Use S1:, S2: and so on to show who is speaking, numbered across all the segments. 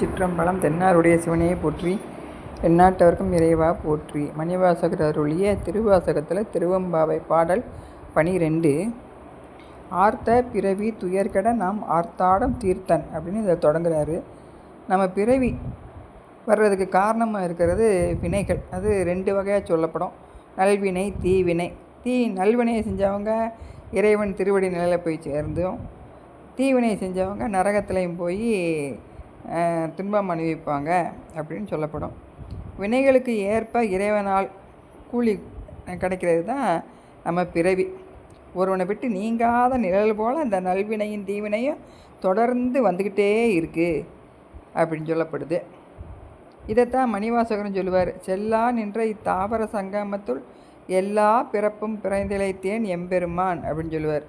S1: திருச்சிற்றம்பலம் தென்னாருடைய சிவனையை போற்றி எந்நாட்டவர்க்கும் இறைவா போற்றி. மணிவாசகர் அருளிய திருவாசகத்தில் திருவம்பாவை பாடல் பனிரெண்டு. ஆர்த்த பிறவி துயர்கட நாம் ஆர்த்தாடம் தீர்த்தன் அப்படின்னு இதை தொடங்குறாரு. நம்ம பிறவி வர்றதுக்கு காரணமாக இருக்கிறது வினைகள். அது ரெண்டு வகையாக சொல்லப்படும். நல்வினை தீவினை. தீ நல்வினையை செஞ்சவங்க இறைவன் திருவடி நிலையில் போய் சேர்ந்தும் தீவினை செஞ்சவங்க நரகத்துலேயும் போய் துன்பம் அனுபவிப்பாங்க அப்படின்னு சொல்லப்படும். வினைகளுக்கு ஏற்ப இறைவனால் கூலி கிடைக்கிறது தான் நம்ம பிறவி. ஒருவனை விட்டு நீங்காத நிழல் போல் அந்த நல்வினையும் தீவினையும் தொடர்ந்து வந்துக்கிட்டே இருக்குது அப்படின்னு சொல்லப்படுது. இதைத்தான் மணிவாசகரும் சொல்லுவார். செல்லா நின்ற இத்தாவர சங்கமத்துள் எல்லா பிறப்பும் பிறந்திழைத்தேன் எம்பெருமான் அப்படின்னு சொல்லுவார்.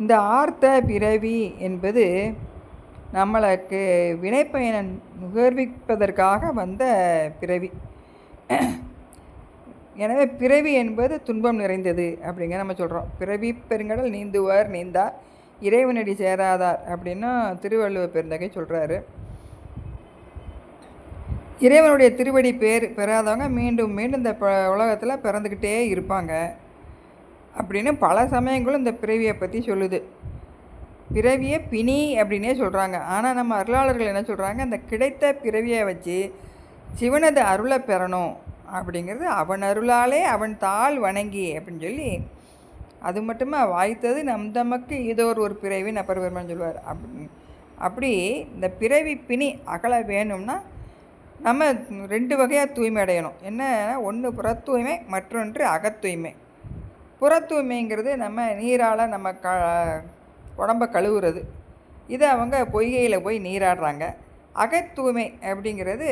S1: இந்த ஆர்த்த பிறவி என்பது நம்மளுக்கு வினைப்பயணம் நுகர்விப்பதற்காக வந்த பிறவி. எனவே பிறவி என்பது துன்பம் நிறைந்தது அப்படிங்க நம்ம சொல்கிறோம் பிறவி பெருங்கடல் நீந்துவார் நீந்தார் இறைவனடி சேராதார் அப்படின்னா திருவள்ளுவர் பெருந்தகை சொல்கிறாரு இறைவனுடைய திருவடி பேர் பெறாதவங்க மீண்டும் மீண்டும் இந்த ப உலகத்தில் பிறந்துக்கிட்டே இருப்பாங்க. அப்படின்னு பல சமயங்களும் இந்த பிறவியை பற்றி சொல்லுது. பிறவியை பிணி அப்படின்னே சொல்கிறாங்க ஆனால் நம்ம அருளாளர்கள் என்ன சொல்கிறாங்க அந்த கிடைத்த பிறவியை வச்சு சிவனது அருளை பெறணும் அப்படிங்கிறது அவன் அருளாலே அவன் தாள் வணங்கி அப்படின்னு சொல்லி அது மட்டுமே வாய்த்தது? நம் தமக்கு இதோ ஒரு பிறவின்னு அப்பர் சொல்லுவார் அப்படி அப்படி இந்த பிறவி பிணி அகல வேணும்னா நம்ம ரெண்டு வகையாக தூய்மை அடையணும். என்ன? ஒன்று புற தூய்மை மற்றொன்று அகத்தூய்மை. புற தூய்மைங்கிறது நம்ம நீரால் நம்ம க உடம்ப கழுவுறது. இதை அவங்க பொய்கையில் போய் நீராடுறாங்க. அகத்தூய்மை அப்படிங்கிறது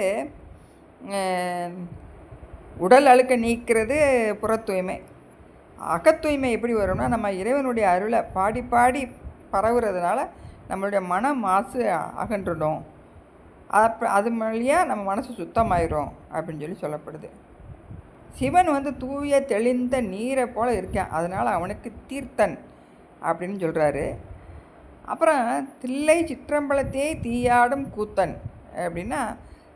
S1: உடல் அழுக்க நீக்கிறது புற தூய்மை அகத்தூய்மை எப்படி வரும்னா நம்ம இறைவனுடைய அருளை பாடி பாடி பரவுறதுனால நம்மளுடைய மன மாசு அகன்றுடும். அப்போ அது வழியாக நம்ம மனசு சுத்தமாயிரும் அப்படின்னு சொல்லி சொல்லப்படுது. சிவன் வந்து தூய தெளிந்த நீரை போல் இருக்கான். அதனால் அவனுக்கு தீர்த்தன் அப்படின்னு சொல்கிறாரு அப்புறம் தில்லை சிற்றம்பலத்தே தீயாடும் கூத்தன் அப்படின்னா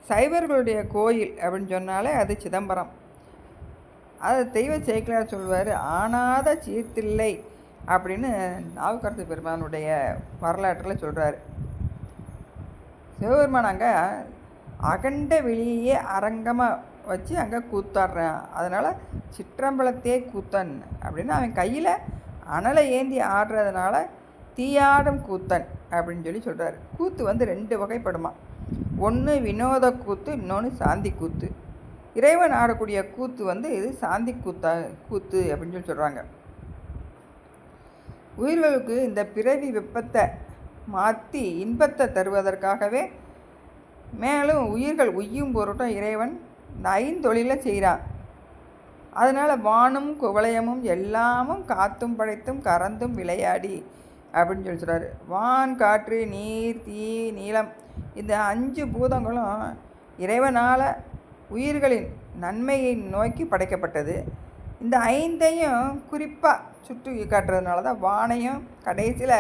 S1: சைவர்களுடைய கோயில் அப்படின்னு சொன்னாலே அது சிதம்பரம். அது தெய்வ சேக்கிலார் சொல்வார் ஆனாத சீர்த்தில்லை அப்படின்னு நாவுக்கரசு பெருமானுடைய வரலாற்றில் சொல்கிறார் சிவபெருமான் அங்கே அகண்ட வெளியே அரங்கமாக வச்சு அங்கே கூத்தாடுறான். அதனால் சிற்றம்பலத்தே கூத்தன் அப்படின்னு அவன் கையில் அனலை ஏந்தி ஆடுறதுனால தீயாடும் கூத்தன் அப்படின்னு சொல்லி சொல்கிறார் கூத்து வந்து ரெண்டு வகைப்படுமா? ஒன்று வினோத கூத்து இன்னொன்று சாந்தி கூத்து. இறைவன் ஆடக்கூடிய கூத்து வந்து இது சாந்தி கூத்தா கூத்து அப்படின்னு சொல்லி சொல்கிறாங்க உயிர்களுக்கு இந்த பிறவி வெப்பத்தை மாற்றி இன்பத்தை தருவதற்காகவே மேலும் உயிர்கள் உய்யும் பொருட்டும் இறைவன் இந்த ஐந்தொழிலை செய்கிறான். அதனால் வானும் குவளையமும் எல்லாமும் காத்தும் படைத்தும் கறந்தும் விளையாடி அப்படின்னு சொல்லி சொல்கிறாரு வான் காற்று நீர் தீ நீளம் இந்த அஞ்சு பூதங்களும் இறைவனால் உயிர்களின் நன்மையை நோக்கி படைக்கப்பட்டது. இந்த ஐந்தையும் குறிப்பாக சுற்றி காட்டுறதுனால தான் வானையும் கடைசியில்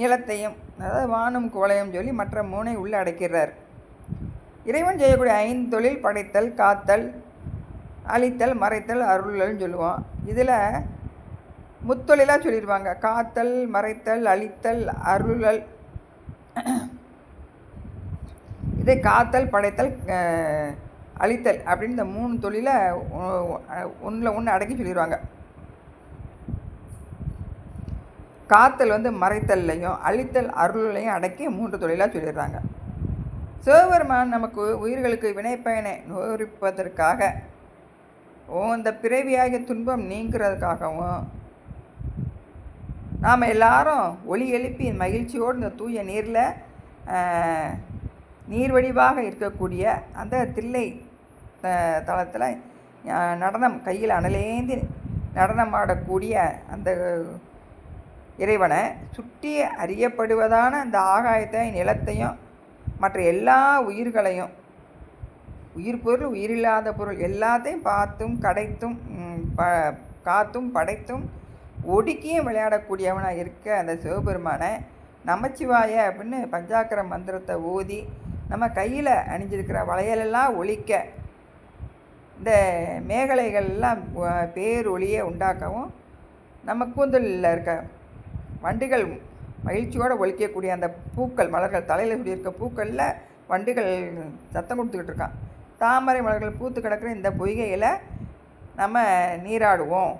S1: நிலத்தையும் அதாவது வானம் குவளையும் சொல்லி மற்ற மூனை உள்ளே அடைக்கிறார். இறைவன் செய்யக்கூடிய ஐந்து தொழில் படைத்தல் காத்தல் அழித்தல் மறைத்தல் அருள்கள்னு சொல்லுவோம். இதில் முத்தொழிலாக சொல்லிடுவாங்க காத்தல் மறைத்தல் அழித்தல் அருளல். இதை காத்தல் படைத்தல் அழித்தல் அப்படின்னு இந்த மூணு தொழிலை ஒன்றில் ஒன்று அடக்கி சொல்லிடுவாங்க காத்தல் வந்து மறைத்தல்லையும் அழித்தல் அருளையும் அடக்கி மூன்று தொழிலாக சொல்லிடுறாங்க. சிவபெருமான் நமக்கு உயிர்களுக்கு வினைப்பயனை நுகரிப்பதற்காக ஓ இந்த பிறவியாகிய துன்பம் நீங்கிறதுக்காகவும் நாம் எல்லாரும் ஒளி எழுப்பி மகிழ்ச்சியோடு இந்த தூய நீரில் நீர் வடிவாக இருக்கக்கூடிய அந்த தில்லை தளத்தில் நடனம் கையில் அனலேந்தி நடனமாடக்கூடிய அந்த இறைவனை சுற்றி அறியப்படுவதான அந்த ஆகாயத்தை நிலத்தையும் மற்ற எல்லா உயிர்களையும் உயிர் பொருள் உயிரில்லாத பொருள் எல்லாத்தையும் பார்த்தும் கடைத்தும் ப காத்தும் படைத்தும் ஒடுக்கியும் விளையாடக்கூடியவனாக இருக்க அந்த சிவபெருமானை நமச்சிவாய அப்படின்னு பஞ்சாக்கர மந்திரத்தை ஓதி நம்ம கையில் அணிஞ்சிருக்கிற வளையலெல்லாம் ஒழிக்க இந்த மேகலைகள்லாம் வ- பேரொளியை உண்டாக்கவும் நம்ம கூந்தலில் இருக்க வண்டுகள் மகிழ்ச்சியோடு ஒழிக்கக்கூடிய அந்த பூக்கள் மலர்கள் தலையில் சுடியிருக்க பூக்களில் வண்டுகள் சத்தம் கொடுத்துக்கிட்டு இருக்கான். தாமரை மலர்கள் பூத்து கிடக்கிற இந்த பொய்கையில் நம்ம நீராடுவோம்.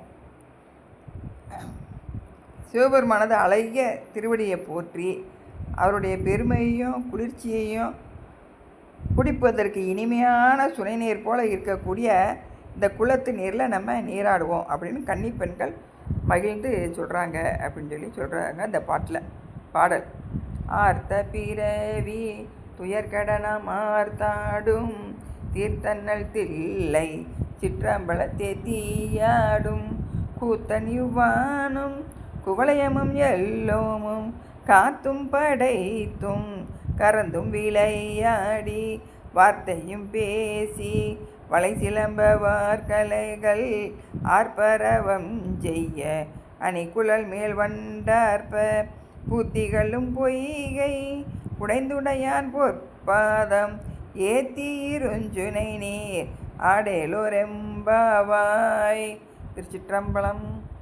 S1: சிவபெருமானது அழகிய திருவடியை போற்றி அவருடைய பெருமையையும் குளிர்ச்சியையும் குடிப்பதற்கு இனிமையான சுனைநீர் போல இருக்கக்கூடிய இந்த குளத்து நீரில் நம்ம நீராடுவோம் அப்படின்னு கன்னி பெண்கள் மகிழ்ந்து சொல்கிறாங்க அப்படின்னு சொல்லி சொல்கிறாங்க அந்த பாட்டில் பாடல். ஆர்த்த பிறவி துயர்கடனம் ஆர்த்தாடும் தீர்த்தன்னல் தில்லை சிற்றம்பலத்தை தீயாடும் கூத்தன் யுவானும் குவளையமும் எல்லோமும் காத்தும் படைத்தும் கறந்தும் விளையாடி வார்த்தையும் பேசி வளை சிலம்பவார் கலைகள் ஆர்ப்பரவம் செய்ய அணிகுழல் மேல் வண்டார்ப்ப பூத்திகளும் பொய்கை உடைந்துடையான் பொற்பாதம் ஏத்தீருஞ்சுனை நீர் ஆடேலோரெம்பாவாய். திருச்சிற்றம்பலம்